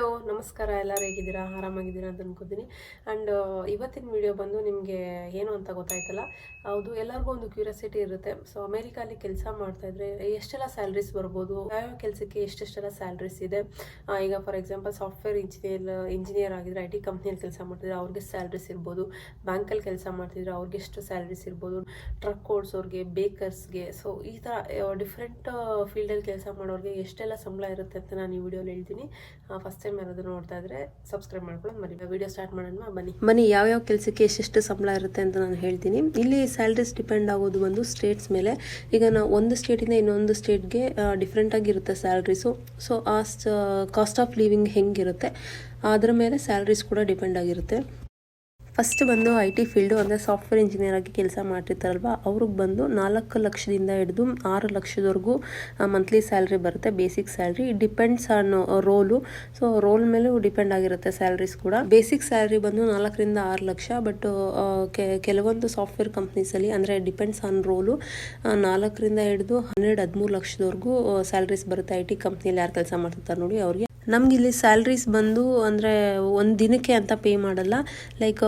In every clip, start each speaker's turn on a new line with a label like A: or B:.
A: Hello, ನಮಸ್ಕಾರ, ಎಲ್ಲರೂ ಹೇಗಿದ್ದೀರಾ? ಆರಾಮಾಗಿದ್ದೀರಾ ಅಂತ ಅನ್ಕೋತೀನಿ. ಆ್ಯಂಡ್ ಇವತ್ತಿನ ವಿಡಿಯೋ ಬಂದು ನಿಮಗೆ ಏನು ಅಂತ ಗೊತ್ತಾಯ್ತಲ್ಲ? ಹೌದು, ಎಲ್ಲರಿಗೂ ಒಂದು ಕ್ಯೂರಿಯಾಸಿಟಿ ಇರುತ್ತೆ. ಸೊ ಅಮೇರಿಕಾಲಿ ಕೆಲಸ ಮಾಡ್ತಾ ಇದ್ರೆ ಎಷ್ಟೆಲ್ಲ ಸ್ಯಾಲ್ರೀಸ್ ಬರ್ಬೋದು? ಯಾವ್ಯಾವ ಕೆಲಸಕ್ಕೆ ಎಷ್ಟೆಷ್ಟೆಲ್ಲ ಸ್ಯಾಲ್ರೀಸ್ ಇದೆ? ಈಗ for example software engineer engineer ಆಗಿದ್ರೆ ಐ ಟಿ ಕಂಪ್ನಿಯಲ್ಲಿ ಕೆಲಸ ಮಾಡ್ತಿದ್ರೆ ಅವ್ರಿಗೆ ಸ್ಯಾಲ್ರೀಸ್ ಇರ್ಬೋದು. ಬ್ಯಾಂಕಲ್ಲಿ ಕೆಲಸ ಮಾಡ್ತಿದ್ರೆ ಅವ್ರಿಗೆ ಎಷ್ಟು ಸ್ಯಾಲ್ರೀಸ್ ಇರ್ಬೋದು? ಟ್ರಕ್ ಓಡಿಸೋರಿಗೆ ಬೇಕರ್ಸ್ಗೆ ಸೊ ಈ ಥರ ಡಿಫ್ರೆಂಟ್ ಫೀಲ್ಡಲ್ಲಿ ಕೆಲಸ ಮಾಡೋರಿಗೆ ಎಷ್ಟೆಲ್ಲ ಸಂಬಳ ಇರುತ್ತೆ ಅಂತ ನಾನು ಈ ವಿಡಿಯೋಲಿ ಹೇಳ್ತೀನಿ. ಫಸ್ಟ್ ಟೈಮ್ ನೋಡ್ತಾ ಇದ್ರೆ ಸಬ್ಸ್ಕ್ರೈಬ್ ಮಾಡ್ಕೊಳ್ಳಿ ಮರಿ ವಿಡಿಯೋ ಸ್ಟಾರ್ಟ್ ಮಾಡೋಣ ಬನ್ನಿ. ಬನ್ನಿ ಯಾವ ಕೆಲಸಕ್ಕೆ ಎಷ್ಟೆಷ್ಟು ಸಂಬಳ ಇರುತ್ತೆ ಅಂತ ನಾನು ಹೇಳ್ತೀನಿ. ಇಲ್ಲಿ ಸ್ಯಾಲ್ರೀಸ್ ಡಿಪೆಂಡ್ ಆಗೋದು ಒಂದು ಸ್ಟೇಟ್ಸ್ ಮೇಲೆ. ಈಗ ನಾವು ಒಂದು ಸ್ಟೇಟಿಂದ ಇನ್ನೊಂದು ಸ್ಟೇಟ್ಗೆ ಡಿಫ್ರೆಂಟ್ ಆಗಿರುತ್ತೆ ಸ್ಯಾಲ್ರೀಸು ಸೊ ಆ ಕಾಸ್ಟ್ ಆಫ್ ಲಿವಿಂಗ್ ಹೆಂಗಿರುತ್ತೆ, ಅದರ ಮೇಲೆ ಸ್ಯಾಲ್ರೀಸ್ ಕೂಡ ಡಿಪೆಂಡ್ ಆಗಿರುತ್ತೆ. ಫಸ್ಟ್ ಬಂದು ಐ ಟಿ ಫೀಲ್ಡು, ಅಂದರೆ ಸಾಫ್ಟ್ವೇರ್ ಇಂಜಿನಿಯರ್ ಆಗಿ ಕೆಲಸ ಮಾಡ್ತಿರ್ತಾರಲ್ವ, ಅವ್ರಿಗೆ ಬಂದು ನಾಲ್ಕು ಲಕ್ಷದಿಂದ ಹಿಡಿದು ಆರು ಲಕ್ಷದವರೆಗೂ ಮಂತ್ಲಿ ಸ್ಯಾಲ್ರಿ ಬರುತ್ತೆ basic salary depends on role so role ಮೇಲೂ ಡಿಪೆಂಡ್ ಆಗಿರುತ್ತೆ ಸ್ಯಾಲ್ರೀಸ್ ಕೂಡ. ಬೇಸಿಕ್ ಸ್ಯಾಲ್ರಿ ಬಂದು ನಾಲ್ಕರಿಂದ ಆರು ಲಕ್ಷ ಬಟ್ ಕೆಲವೊಂದು ಸಾಫ್ಟ್ವೇರ್ ಕಂಪ್ನೀಸಲ್ಲಿ ಅಂದರೆ ಡಿಪೆಂಡ್ಸ್ ಆನ್ ರೋಲು ನಾಲ್ಕರಿಂದ ಹಿಡಿದು ಹನ್ನೆರಡು ಹದಿಮೂರು ಲಕ್ಷದವರೆಗೂ ಸ್ಯಾಲ್ರೀಸ್ ಬರುತ್ತೆ. ಐ ಟಿ ಕಂಪ್ನಿಯಲ್ಲಿ ಯಾರು ಕೆಲಸ ಮಾಡ್ತಿರ್ತಾರೆ ನೋಡಿ, ಅವ್ರಿಗೆ. ನಮ್ಗೆ ಇಲ್ಲಿ ಸ್ಯಾಲ್ರೀಸ್ ಬಂದು ಅಂದರೆ ಒಂದು ದಿನಕ್ಕೆ ಅಂತ ಪೇ ಮಾಡಲ್ಲ. ಲೈಕ್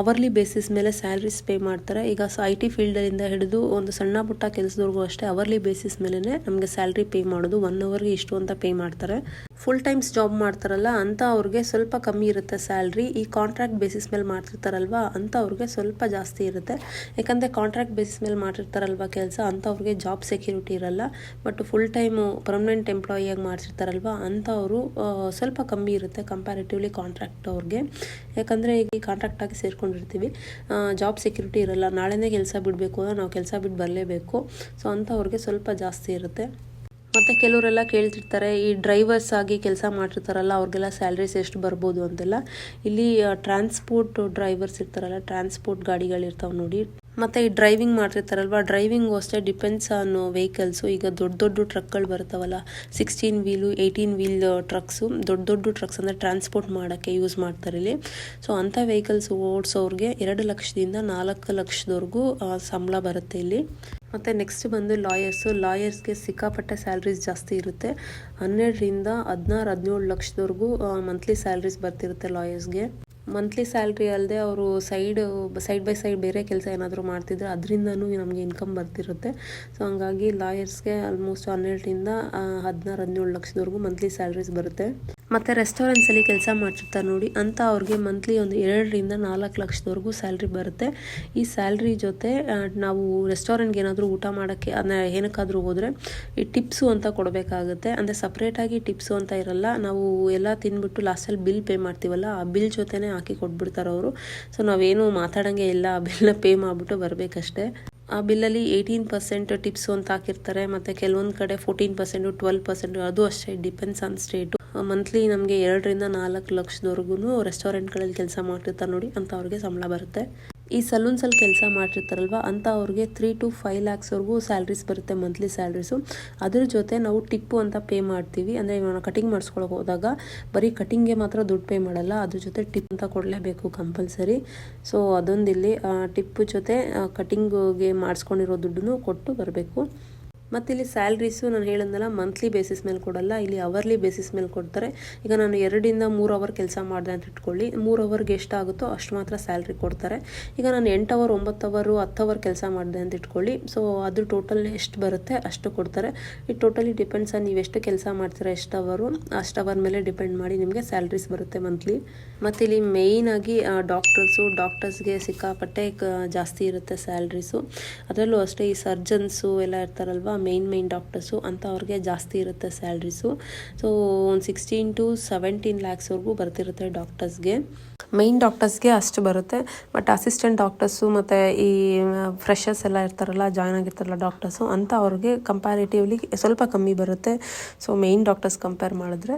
A: ಅವರ್ಲಿ ಬೇಸಿಸ್ ಮೇಲೆ ಸ್ಯಾಲ್ರೀಸ್ ಪೇ ಮಾಡ್ತಾರೆ. ಈಗ ಐ ಟಿ ಫೀಲ್ಡಲ್ಲಿಂದ ಹಿಡಿದು ಒಂದು ಸಣ್ಣ ಪುಟ್ಟ ಕೆಲಸದವ್ರಿಗೂ ಅಷ್ಟೇ ಅವರ್ಲಿ ಬೇಸಿಸ್ ಮೇಲೆ ನಮಗೆ ಸ್ಯಾಲ್ರಿ ಪೇ ಮಾಡೋದು. ಒನ್ ಅವರ್ಗೆ ಇಷ್ಟು ಅಂತ ಪೇ ಮಾಡ್ತಾರೆ. ಫುಲ್ ಟೈಮ್ಸ್ ಜಾಬ್ ಮಾಡ್ತಾರಲ್ಲ, ಅಂತ ಅವ್ರಿಗೆ ಸ್ವಲ್ಪ ಕಮ್ಮಿ ಇರುತ್ತೆ ಸ್ಯಾಲ್ರಿ ಈ ಕಾಂಟ್ರಾಕ್ಟ್ ಬೇಸಿಸ್ ಮೇಲೆ ಮಾಡ್ತಿರ್ತಾರಲ್ವ, ಅಂತ ಅವ್ರಿಗೆ ಸ್ವಲ್ಪ ಜಾಸ್ತಿ ಇರುತ್ತೆ. ಯಾಕಂದರೆ ಕಾಂಟ್ರಾಕ್ಟ್ ಬೇಸಿಸ್ ಮೇಲೆ ಮಾಡಿರ್ತಾರಲ್ವ ಕೆಲಸ ಅಂಥವ್ರಿಗೆ ಜಾಬ್ ಸೆಕ್ಯೂರಿಟಿ ಇರಲ್ಲ. ಬಟ್ ಫುಲ್ ಟೈಮು ಪರ್ಮನೆಂಟ್ ಎಂಪ್ಲಾಯಿಯಾಗಿ ಮಾಡ್ತಿರ್ತಾರಲ್ವ ಅಂಥವರು ಸ್ವಲ್ಪ ಕಮ್ಮಿ ಇರುತ್ತೆ ಕಂಪ್ಯಾರಿಟಿವ್ಲಿ ಕಾಂಟ್ರಾಕ್ಟ್ ಅವ್ರಿಗೆ. ಯಾಕಂದರೆ ಈಗ ಈ ಕಾಂಟ್ರಾಕ್ಟ್ ಆಗಿ ಸೇರ್ಕೊಂಡಿರ್ತೀವಿ. ಜಾಬ್ ಸೆಕ್ಯೂರಿಟಿ ಇರಲ್ಲ, ನಾಳೆನೇ ಕೆಲಸ ಬಿಡಬೇಕು ಅಂದರೆ ನಾವು ಕೆಲಸ ಬಿಟ್ಟು ಬರಲೇಬೇಕು. ಸೊ ಅಂಥವ್ರಿಗೆ ಸ್ವಲ್ಪ ಜಾಸ್ತಿ ಇರುತ್ತೆ. ಮತ್ತು ಕೆಲವರೆಲ್ಲ ಕೇಳ್ತಿರ್ತಾರೆ, ಈ ಡ್ರೈವರ್ಸ್ ಆಗಿ ಕೆಲಸ ಮಾಡಿರ್ತಾರಲ್ಲ ಅವ್ರಿಗೆಲ್ಲ ಸ್ಯಾಲ್ರೀಸ್ ಎಷ್ಟು ಬರ್ಬೋದು ಅಂತೆಲ್ಲ. ಇಲ್ಲಿ ಟ್ರಾನ್ಸ್ಪೋರ್ಟ್ ಡ್ರೈವರ್ಸ್ ಇರ್ತಾರಲ್ಲ ಟ್ರಾನ್ಸ್ಪೋರ್ಟ್ ಗಾಡಿಗಳಿರ್ತಾವೆ ನೋಡಿ. ಮತ್ತು ಈ ಡ್ರೈವಿಂಗ್ ಮಾಡ್ತಿರ್ತಾರಲ್ವ? ಡ್ರೈವಿಂಗು ಅಷ್ಟೇ ಡಿಪೆಂಡ್ಸ್ ಆನ್ ವೆಹಿಕಲ್ಸು. ಈಗ ದೊಡ್ಡ ದೊಡ್ಡ ಟ್ರಕ್ಗಳು ಬರ್ತಾವಲ್ಲ sixteen wheel eighteen wheel trucks ದೊಡ್ಡ ದೊಡ್ಡ ಟ್ರಕ್ಸ್ ಅಂದರೆ ಟ್ರಾನ್ಸ್ಪೋರ್ಟ್ ಮಾಡೋಕ್ಕೆ ಯೂಸ್ ಮಾಡ್ತಾರೆ ಇಲ್ಲಿ. ಸೊ ಅಂಥ ವೆಹಿಕಲ್ಸ್ ಓಡಿಸೋರಿಗೆ ಎರಡು ಲಕ್ಷದಿಂದ ನಾಲ್ಕು ಲಕ್ಷದವರೆಗೂ ಸಂಬಳ ಬರುತ್ತೆ ಇಲ್ಲಿ. ಮತ್ತು ನೆಕ್ಸ್ಟ್ ಬಂದು ಲಾಯರ್ಸು ಲಾಯರ್ಸ್ಗೆ ಸಿಕ್ಕಾಪಟ್ಟೆ ಸ್ಯಾಲ್ರೀಸ್ ಜಾಸ್ತಿ ಇರುತ್ತೆ. ಹನ್ನೆರಡರಿಂದ ಹದಿನಾರು, ಹದಿನೇಳು ಲಕ್ಷದವರೆಗೂ ಮಂತ್ಲಿ ಸ್ಯಾಲ್ರೀಸ್ ಬರ್ತಿರುತ್ತೆ ಲಾಯರ್ಸ್ಗೆ ಮಂತ್ಲಿ ಸ್ಯಾಲ್ರಿ ಅಲ್ಲದೆ ಅವರು ಸೈಡ್ ಸೈಡ್ ಬೈ ಸೈಡ್ ಬೇರೆ ಕೆಲಸ ಏನಾದರೂ ಮಾಡ್ತಿದ್ರೆ ಅದರಿಂದನೂ ನಮಗೆ ಇನ್ಕಮ್ ಬರ್ತಿರುತ್ತೆ. ಸೊ ಹಂಗಾಗಿ ಲಾಯರ್ಸ್ಗೆ ಆಲ್ಮೋಸ್ಟ್ ಹನ್ನೆರಡರಿಂದ ಹದಿನಾರು, ಹದಿನೇಳು ಲಕ್ಷದವರೆಗೂ ಮಂತ್ಲಿ ಸ್ಯಾಲ್ರೀಸ್ ಬರುತ್ತೆ. ಮತ್ತು ರೆಸ್ಟೋರೆಂಟ್ಸಲ್ಲಿ ಕೆಲಸ ಮಾಡ್ತಿರ್ತಾರೆ ನೋಡಿ, ಅಂತ ಅವ್ರಿಗೆ ಮಂತ್ಲಿ ಒಂದು ಎರಡರಿಂದ ನಾಲ್ಕು ಲಕ್ಷದವರೆಗೂ ಸ್ಯಾಲ್ರಿ ಬರುತ್ತೆ. ಈ ಸ್ಯಾಲ್ರಿ ಜೊತೆ ನಾವು ರೆಸ್ಟೋರೆಂಟ್ಗೆ ಏನಾದರೂ ಊಟ ಮಾಡೋಕ್ಕೆ ಅಂದರೆ ಏನಕ್ಕಾದರೂ ಹೋದರೆ ಈ ಟಿಪ್ಸು ಅಂತ ಕೊಡಬೇಕಾಗುತ್ತೆ. ಅಂದರೆ ಸಪ್ರೇಟಾಗಿ ಟಿಪ್ಸು ಅಂತ ಇರಲ್ಲ, ನಾವು ಎಲ್ಲ ತಿಂದ್ಬಿಟ್ಟು ಲಾಸ್ಟಲ್ಲಿ ಬಿಲ್ ಪೇ ಮಾಡ್ತೀವಲ್ಲ, ಆ ಬಿಲ್ ಜೊತೆನೇ ಹಾಕಿ ಕೊಟ್ಬಿಡ್ತಾರೆ ಅವರು. ಸೊ ನಾವೇನು ಮಾತಾಡೋಂಗೆ ಇಲ್ಲ, ಆ ಬಿಲ್ನ ಪೇ ಮಾಡಿಬಿಟ್ಟು ಬರಬೇಕಷ್ಟೇ. ಆ ಬಿಲ್ಲಲ್ಲಿ ಏಯ್ಟೀನ್ ಪರ್ಸೆಂಟ್ ಟಿಪ್ಸು ಅಂತ ಹಾಕಿರ್ತಾರೆ, ಮತ್ತು ಕೆಲವೊಂದು ಕಡೆ ಫೋರ್ಟೀನ್ ಪರ್ಸೆಂಟು ಟ್ವೆಲ್ ಪರ್ಸೆಂಟು ಅದು ಅಷ್ಟೇ ಡಿಪೆಂಡ್ಸ್ ಆನ್ ಸ್ಟೇಟು ಮಂತ್ಲಿ ನಮಗೆ ಎರಡರಿಂದ ನಾಲ್ಕು ಲಕ್ಷದವರೆಗೂ ರೆಸ್ಟೋರೆಂಟ್ಗಳಲ್ಲಿ ಕೆಲಸ ಮಾಡ್ತಿರ್ತಾರೆ ನೋಡಿ ಅಂತ ಅವ್ರಿಗೆ ಸಂಬಳ ಬರುತ್ತೆ. ಈ ಸಲೂನ್ಸಲ್ಲಿ ಕೆಲಸ ಮಾಡ್ತಿರ್ತಾರಲ್ವ ಅಂತ ಅವ್ರಿಗೆ ತ್ರೀ ಟು ಫೈವ್ ಲ್ಯಾಕ್ಸ್ವರೆಗೂ ಸ್ಯಾಲ್ರೀಸ್ ಬರುತ್ತೆ ಮಂತ್ಲಿ ಸ್ಯಾಲ್ರೀಸು ಅದ್ರ ಜೊತೆ ನಾವು ಟಿಪ್ಪು ಅಂತ ಪೇ ಮಾಡ್ತೀವಿ. ಅಂದರೆ ಇವಾಗ ಕಟಿಂಗ್ ಮಾಡಿಸ್ಕೊಳಕ್ಕೆ ಹೋದಾಗ ಬರೀ ಕಟಿಂಗ್ಗೆ ಮಾತ್ರ ದುಡ್ಡು ಪೇ ಮಾಡಲ್ಲ, ಅದ್ರ ಜೊತೆ ಟಿಪ್ ಅಂತ ಕೊಡಲೇಬೇಕು ಕಂಪಲ್ಸರಿ ಸೊ ಅದೊಂದಿಲ್ಲಿ ಟಿಪ್ಪು ಜೊತೆ ಕಟಿಂಗ್ಗೆ ಮಾಡಿಸ್ಕೊಂಡಿರೋ ದುಡ್ಡನ್ನು ಕೊಟ್ಟು ಬರಬೇಕು. ಮತ್ತು ಇಲ್ಲಿ ಸ್ಯಾಲ್ರೀಸು ನಾನು ಹೇಳಿದ್ನಲ್ಲ ಮಂತ್ಲಿ ಬೇಸಿಸ್ ಮೇಲೆ ಕೊಡಲ್ಲ, ಇಲ್ಲಿ ಅವರ್ಲಿ ಬೇಸಿಸ್ ಮೇಲೆ ಕೊಡ್ತಾರೆ. ಈಗ ನಾನು ಎರಡರಿಂದ ಮೂರು ಅವರ್ ಕೆಲಸ ಮಾಡಿದೆ ಅಂತ ಇಟ್ಕೊಳ್ಳಿ. ಮೂರು ಅವರ್ಗೆ ಎಷ್ಟಾಗುತ್ತೋ ಅಷ್ಟು ಮಾತ್ರ ಸ್ಯಾಲ್ರಿ ಕೊಡ್ತಾರೆ. ಈಗ ನಾನು ಎಂಟು ಅವರ್ ಒಂಬತ್ತು ಅವರು ಹತ್ತು ಅವರ್ ಕೆಲಸ ಮಾಡಿದೆ ಅಂತ ಇಟ್ಕೊಳ್ಳಿ. ಸೊ ಅದು ಟೋಟಲ್ ಎಷ್ಟು ಬರುತ್ತೆ ಅಷ್ಟು ಕೊಡ್ತಾರೆ. ಈ ಟೋಟಲಿ ಡಿಪೆಂಡ್ಸ್ ನೀವು ಎಷ್ಟು ಕೆಲಸ ಮಾಡ್ತೀರಾ ಎಷ್ಟು ಅವರು ಅಷ್ಟು ಅವರ್ ಮೇಲೆ ಡಿಪೆಂಡ್ ಮಾಡಿ ನಿಮಗೆ ಸ್ಯಾಲ್ರೀಸ್ ಬರುತ್ತೆ ಮಂತ್ಲಿ ಮತ್ತು ಇಲ್ಲಿ ಮೇಯ್ನಾಗಿ ಡಾಕ್ಟರ್ಸು ಡಾಕ್ಟರ್ಸ್ಗೆ ಸಿಕ್ಕಾಪಟ್ಟೆ ಜಾಸ್ತಿ ಇರುತ್ತೆ ಸ್ಯಾಲ್ರೀಸು ಅದರಲ್ಲೂ ಅಷ್ಟೇ ಈ ಸರ್ಜನ್ಸು ಎಲ್ಲ ಇರ್ತಾರಲ್ವ ಮೇಯ್ನ್ ಮೇಯ್ನ್ ಡಾಕ್ಟರ್ಸು ಅಂತ ಅವ್ರಿಗೆ ಜಾಸ್ತಿ ಇರುತ್ತೆ ಸ್ಯಾಲ್ರೀಸು ಸೊ ಒಂದು ಸಿಕ್ಸ್ಟೀನ್ ಟು ಸೆವೆಂಟೀನ್ ಲ್ಯಾಕ್ಸ್ವರೆಗೂ ಬರ್ತಿರುತ್ತೆ ಡಾಕ್ಟರ್ಸ್ಗೆ ಮೇಯ್ನ್ ಡಾಕ್ಟರ್ಸ್ಗೆ ಅಷ್ಟು ಬರುತ್ತೆ ಬಟ್ ಅಸಿಸ್ಟೆಂಟ್ ಡಾಕ್ಟರ್ಸು ಮತ್ತು ಈ ಫ್ರೆಶರ್ಸ್ ಎಲ್ಲ ಇರ್ತಾರಲ್ಲ ಜಾಯ್ನ್ ಆಗಿರ್ತಾರಲ್ಲ ಡಾಕ್ಟರ್ಸು ಅಂತ ಅವ್ರಿಗೆ ಕಂಪ್ಯಾರಿಟಿವ್ಲಿ ಸ್ವಲ್ಪ ಕಮ್ಮಿ ಬರುತ್ತೆ. ಸೊ ಮೇಯ್ನ್ ಡಾಕ್ಟರ್ಸ್ ಕಂಪೇರ್ ಮಾಡಿದ್ರೆ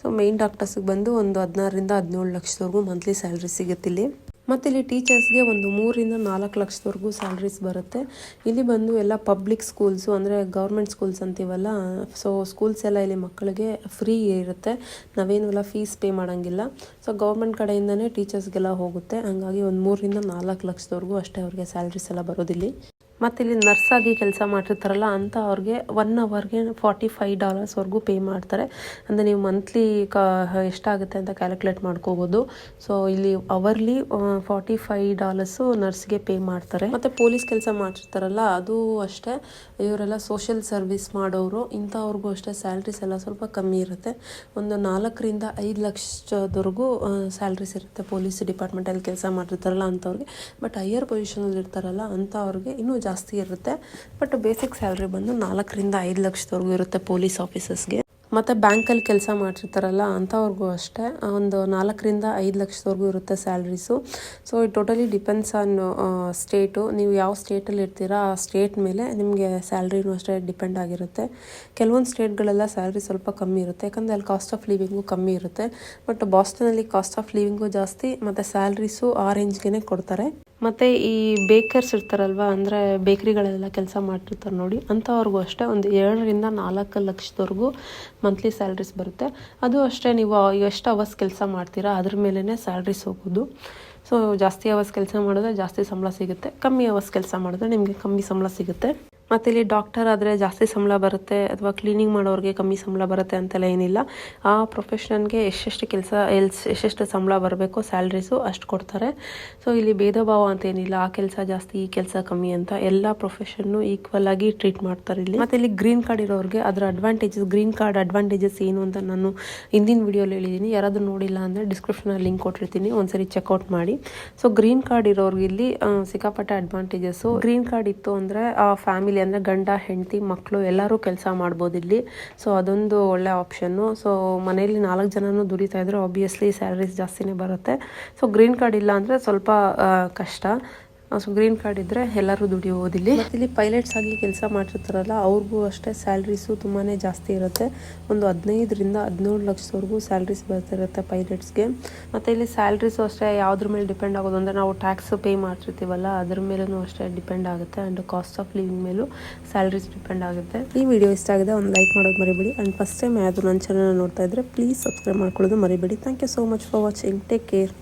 A: ಸೊ ಮೇಯ್ನ್ ಡಾಕ್ಟರ್ಸಿಗೆ ಬಂದು ಒಂದು ಹದಿನಾರರಿಂದ ಹದಿನೇಳು ಲಕ್ಷದವರೆಗೂ ಮಂತ್ಲಿ ಸ್ಯಾಲ್ರಿ ಸಿಗುತ್ತೆ ಇಲ್ಲಿ. ಮತ್ತು ಇಲ್ಲಿ ಟೀಚರ್ಸ್ಗೆ ಒಂದು ಮೂರಿಂದ ನಾಲ್ಕು ಲಕ್ಷದವರೆಗೂ ಸ್ಯಾಲ್ರೀಸ್ ಬರುತ್ತೆ. ಇಲ್ಲಿ ಬಂದು ಎಲ್ಲ ಪಬ್ಲಿಕ್ ಸ್ಕೂಲ್ಸು ಅಂದರೆ ಗೌರ್ಮೆಂಟ್ ಸ್ಕೂಲ್ಸ್ ಅಂತೀವಲ್ಲ ಸೊ ಸ್ಕೂಲ್ಸ್ ಎಲ್ಲ ಇಲ್ಲಿ ಮಕ್ಕಳಿಗೆ ಫ್ರೀ ಇರುತ್ತೆ. ನಾವೇನು ಎಲ್ಲ ಫೀಸ್ ಪೇ ಮಾಡೋಂಗಿಲ್ಲ. ಸೊ ಗೌರ್ಮೆಂಟ್ ಕಡೆಯಿಂದನೇ ಟೀಚರ್ಸ್ಗೆಲ್ಲ ಹೋಗುತ್ತೆ. ಹಾಗಾಗಿ ಒಂದು ಮೂರರಿಂದ ನಾಲ್ಕು ಲಕ್ಷದವರೆಗೂ ಅಷ್ಟೇ ಅವ್ರಿಗೆ ಸ್ಯಾಲ್ರೀಸ್ ಎಲ್ಲ ಬರೋದಿಲ್ಲಿ. ಮತ್ತು ಇಲ್ಲಿ ನರ್ಸಾಗಿ ಕೆಲಸ ಮಾಡಿರ್ತಾರಲ್ಲ ಅಂತ ಅವ್ರಿಗೆ ಒನ್ ಅವರ್ಗೆ ಫಾರ್ಟಿ ಫೈವ್ ಡಾಲರ್ಸ್ವರೆಗೂ ಪೇ ಮಾಡ್ತಾರೆ. ಅಂದರೆ ನೀವು ಮಂತ್ಲಿ ಕ ಎಷ್ಟಾಗುತ್ತೆ ಅಂತ ಕ್ಯಾಲ್ಕುಲೇಟ್ ಮಾಡ್ಕೋಬೋದು. ಸೊ ಇಲ್ಲಿ ಅವರ್ಲಿ ಫಾರ್ಟಿ ಫೈವ್ ಡಾಲರ್ಸು ನರ್ಸ್ಗೆ ಪೇ ಮಾಡ್ತಾರೆ. ಮತ್ತು ಪೊಲೀಸ್ ಕೆಲಸ ಮಾಡಿರ್ತಾರಲ್ಲ ಅದು ಅಷ್ಟೇ. ಇವರೆಲ್ಲ ಸೋಷಿಯಲ್ ಸರ್ವಿಸ್ ಮಾಡೋರು ಇಂಥವ್ರಿಗೂ ಅಷ್ಟೇ ಸ್ಯಾಲ್ರೀಸ್ ಎಲ್ಲ ಸ್ವಲ್ಪ ಕಮ್ಮಿ ಇರುತ್ತೆ. ಒಂದು ನಾಲ್ಕರಿಂದ ಐದು ಲಕ್ಷದವರೆಗೂ ಸ್ಯಾಲ್ರೀಸ್ ಇರುತ್ತೆ. ಪೊಲೀಸ್ ಡಿಪಾರ್ಟ್ಮೆಂಟಲ್ಲಿ ಕೆಲಸ ಮಾಡಿರ್ತಾರಲ್ಲ ಅಂಥವ್ರಿಗೆ ಬಟ್ ಹೈಯರ್ ಪೊಸಿಷನಲ್ಲಿ ಇರ್ತಾರಲ್ಲ ಅಂಥವ್ರಿಗೆ ಇನ್ನೂ ಜಾಸ್ತಿ ಇರುತ್ತೆ. ಬಟ್ ಬೇಸಿಕ್ ಸ್ಯಾಲ್ರಿ ಬಂದು ನಾಲ್ಕರಿಂದ ಐದು ಲಕ್ಷದವರೆಗೂ ಇರುತ್ತೆ ಪೊಲೀಸ್ ಆಫೀಸರ್ಸ್ಗೆ ಮತ್ತು ಬ್ಯಾಂಕಲ್ಲಿ ಕೆಲಸ ಮಾಡ್ತಿರ್ತಾರಲ್ಲ ಅಂಥವ್ರಿಗೂ ಅಷ್ಟೇ. ಒಂದು ನಾಲ್ಕರಿಂದ ಐದು ಲಕ್ಷದವರೆಗೂ ಇರುತ್ತೆ salaries so it totally depends on state ನೀವು ಯಾವ ಸ್ಟೇಟಲ್ಲಿ ಇರ್ತೀರಾ, ಆ ಸ್ಟೇಟ್ ಮೇಲೆ ನಿಮಗೆ ಸ್ಯಾಲ್ರಿನೂ ಅಷ್ಟೇ ಡಿಪೆಂಡ್ ಆಗಿರುತ್ತೆ. ಕೆಲವೊಂದು ಸ್ಟೇಟ್ಗಳೆಲ್ಲ ಸ್ಯಾಲ್ರಿ ಸ್ವಲ್ಪ ಕಮ್ಮಿ ಇರುತ್ತೆ. ಯಾಕಂದರೆ ಅಲ್ಲಿ ಕಾಸ್ಟ್ ಆಫ್ ಲಿವಿಂಗು ಕಮ್ಮಿ ಇರುತ್ತೆ. ಬಟ್ ಬಾಸ್ಟನಲ್ಲಿ ಕಾಸ್ಟ್ ಆಫ್ ಲಿವಿಂಗು ಜಾಸ್ತಿ, ಮತ್ತು ಸ್ಯಾಲ್ರೀಸು ಆ ರೇಂಜ್ಗೆ ಕೊಡ್ತಾರೆ. ಮತ್ತು ಈ ಬೇಕರ್ಸ್ ಇರ್ತಾರಲ್ವ, ಅಂದರೆ ಬೇಕ್ರಿಗಳೆಲ್ಲ ಕೆಲಸ ಮಾಡಿರ್ತಾರೆ ನೋಡಿ ಅಂಥವ್ರಿಗೂ ಅಷ್ಟೇ ಒಂದು ಏಳರಿಂದ ನಾಲ್ಕು ಲಕ್ಷದವರೆಗೂ ಮಂತ್ಲಿ ಸ್ಯಾಲ್ರೀಸ್ ಬರುತ್ತೆ. ಅದು ಅಷ್ಟೇ ನೀವು ಎಷ್ಟು ಅವರ್ಸ್ ಕೆಲಸ ಮಾಡ್ತೀರಾ, ಅದ್ರ ಮೇಲೇ ಸ್ಯಾಲ್ರೀಸ್ ಹೋಗೋದು. ಸೊ ಜಾಸ್ತಿ ಅವರ್ಸ್ ಕೆಲಸ ಮಾಡಿದ್ರೆ ಜಾಸ್ತಿ ಸಂಬಳ ಸಿಗುತ್ತೆ, ಕಮ್ಮಿ ಅವರ್ಸ್ ಕೆಲಸ ಮಾಡಿದ್ರೆ ನಿಮಗೆ ಕಮ್ಮಿ ಸಂಬಳ ಸಿಗುತ್ತೆ. ಮತ್ತು ಇಲ್ಲಿ ಡಾಕ್ಟರ್ ಆದರೆ ಜಾಸ್ತಿ ಸಂಬಳ ಬರುತ್ತೆ ಅಥವಾ ಕ್ಲೀನಿಂಗ್ ಮಾಡೋರಿಗೆ ಕಮ್ಮಿ ಸಂಬಳ ಬರುತ್ತೆ ಅಂತೆಲ್ಲ ಏನಿಲ್ಲ. ಆ ಪ್ರೊಫೆಷನ್ಗೆ ಎಷ್ಟೆಷ್ಟು ಕೆಲಸ, ಎಲ್ಸ್, ಎಷ್ಟೆಷ್ಟು ಸಂಬಳ ಬರಬೇಕು ಸ್ಯಾಲ್ರೀಸು ಅಷ್ಟು ಕೊಡ್ತಾರೆ. ಸೊ ಇಲ್ಲಿ ಭೇದ ಭಾವ ಅಂತ ಏನಿಲ್ಲ. ಆ ಕೆಲಸ ಜಾಸ್ತಿ, ಈ ಕೆಲಸ ಕಮ್ಮಿ ಅಂತ ಎಲ್ಲ ಪ್ರೊಫೆಷನ್ನು ಈಕ್ವಲ್ ಆಗಿ ಟ್ರೀಟ್ ಮಾಡ್ತಾರೆ ಇಲ್ಲಿ. ಮತ್ತು ಇಲ್ಲಿ ಗ್ರೀನ್ ಕಾರ್ಡ್ ಇರೋರಿಗೆ ಅದರ ಅಡ್ವಾಂಟೇಜಸ್ ಗ್ರೀನ್ ಕಾರ್ಡ್ ಅಡ್ವಾಂಟೇಜಸ್ ಏನು ಅಂತ ನಾನು ಹಿಂದಿನ ವಿಡಿಯೋಲಿ ಹೇಳಿದ್ದೀನಿ ಯಾರಾದರೂ ನೋಡಿಲ್ಲ ಅಂದರೆ ಡಿಸ್ಕ್ರಿಪ್ಷನಲ್ಲಿ ಲಿಂಕ್ ಕೊಟ್ಟಿರ್ತೀನಿ. ಒಂದ್ಸರಿ ಚೆಕ್ಔಟ್ ಮಾಡಿ. ಸೊ ಗ್ರೀನ್ ಕಾರ್ಡ್ ಇರೋರಿಗೆ ಇಲ್ಲಿ ಸಿಕ್ಕಾಪಟ್ಟೆ ಅಡ್ವಾಂಟೇಜಸ್ಸು ಗ್ರೀನ್ ಕಾರ್ಡ್ ಇತ್ತು ಅಂದರೆ ಆ ಫ್ಯಾಮಿಲಿ ಅಂದರೆ ಗಂಡ, ಹೆಂಡತಿ ಮಕ್ಕಳು ಎಲ್ಲರೂ ಕೆಲಸ ಮಾಡ್ಬೋದು ಇಲ್ಲಿ. ಸೊ ಅದೊಂದು ಒಳ್ಳೆ ಆಪ್ಷನ್ನು ಸೊ ಮನೆಯಲ್ಲಿ ನಾಲ್ಕು ಜನನೂ ದುಡಿತಾ ಇದ್ದರೆ ಆಬ್ವಿಯಸ್ಲಿ ಸ್ಯಾಲ್ರೀಸ್ ಜಾಸ್ತಿನೇ ಬರುತ್ತೆ. ಸೊ ಗ್ರೀನ್ ಕಾರ್ಡ್ ಇಲ್ಲ ಅಂದರೆ ಸ್ವಲ್ಪ ಕಷ್ಟ. ಸೊ ಗ್ರೀನ್ ಕಾರ್ಡ್ ಇದ್ದರೆ ಎಲ್ಲರೂ ದುಡಿಯೋದಿಲ್ಲಿ. ಇಲ್ಲಿ ಪೈಲಟ್ಸ್ ಆಗಿ ಕೆಲಸ ಮಾಡ್ತಿರ್ತಾರಲ್ಲ, ಅವ್ರಿಗೂ ಅಷ್ಟೇ ಸ್ಯಾಲ್ರೀಸು ತುಂಬಾ ಜಾಸ್ತಿ ಇರುತ್ತೆ. ಒಂದು ಹದಿನೈದರಿಂದ ಹದಿನೇಳು ಲಕ್ಷದವರೆಗೂ ಸ್ಯಾಲ್ರೀಸ್ ಬರ್ತಿರುತ್ತೆ ಪೈಲಟ್ಸ್ಗೆ. ಮತ್ತು ಇಲ್ಲಿ ಸ್ಯಾಲ್ರೀಸು ಅಷ್ಟೇ ಯಾವುದ್ರ ಮೇಲೆ ಡಿಪೆಂಡ್ ಆಗೋದು ಅಂದರೆ ನಾವು ಟ್ಯಾಕ್ಸ್ ಪೇ ಮಾಡ್ತಿರ್ತೀವಲ್ಲ, ಅದ್ರ ಮೇಲೂ ಅಷ್ಟೇ ಡಿಪೆಂಡ್ ಆಗುತ್ತೆ ಆ್ಯಂಡ್ ಕಾಸ್ಟ್ ಆಫ್ ಲಿವಿಂಗ್ ಮೇಲೂ ಸ್ಯಾಲ್ರೀಸ್ ಡಿಪೆಂಡ್ ಆಗುತ್ತೆ. ಈ ವಿಡಿಯೋ ಇಷ್ಟ ಆಗಿದೆ ಒಂದು ಲೈಕ್ ಮಾಡೋದು ಮರಿಬೇಡಿ. ಆ್ಯಂಡ್ ಫಸ್ಟ್ ಟೈಮ್ ಯಾವುದು ನನ್ನ ಚಾನಲ್ ನೋಡ್ತಾ ಇದ್ದರೆ ಪ್ಲೀಸ್ ಸಬ್ಸ್ಕ್ರೈಬ್ ಮಾಡ್ಕೊಳ್ಳೋದು ಮರಿಬೇಡಿ. Thank you so much for watching. Take care.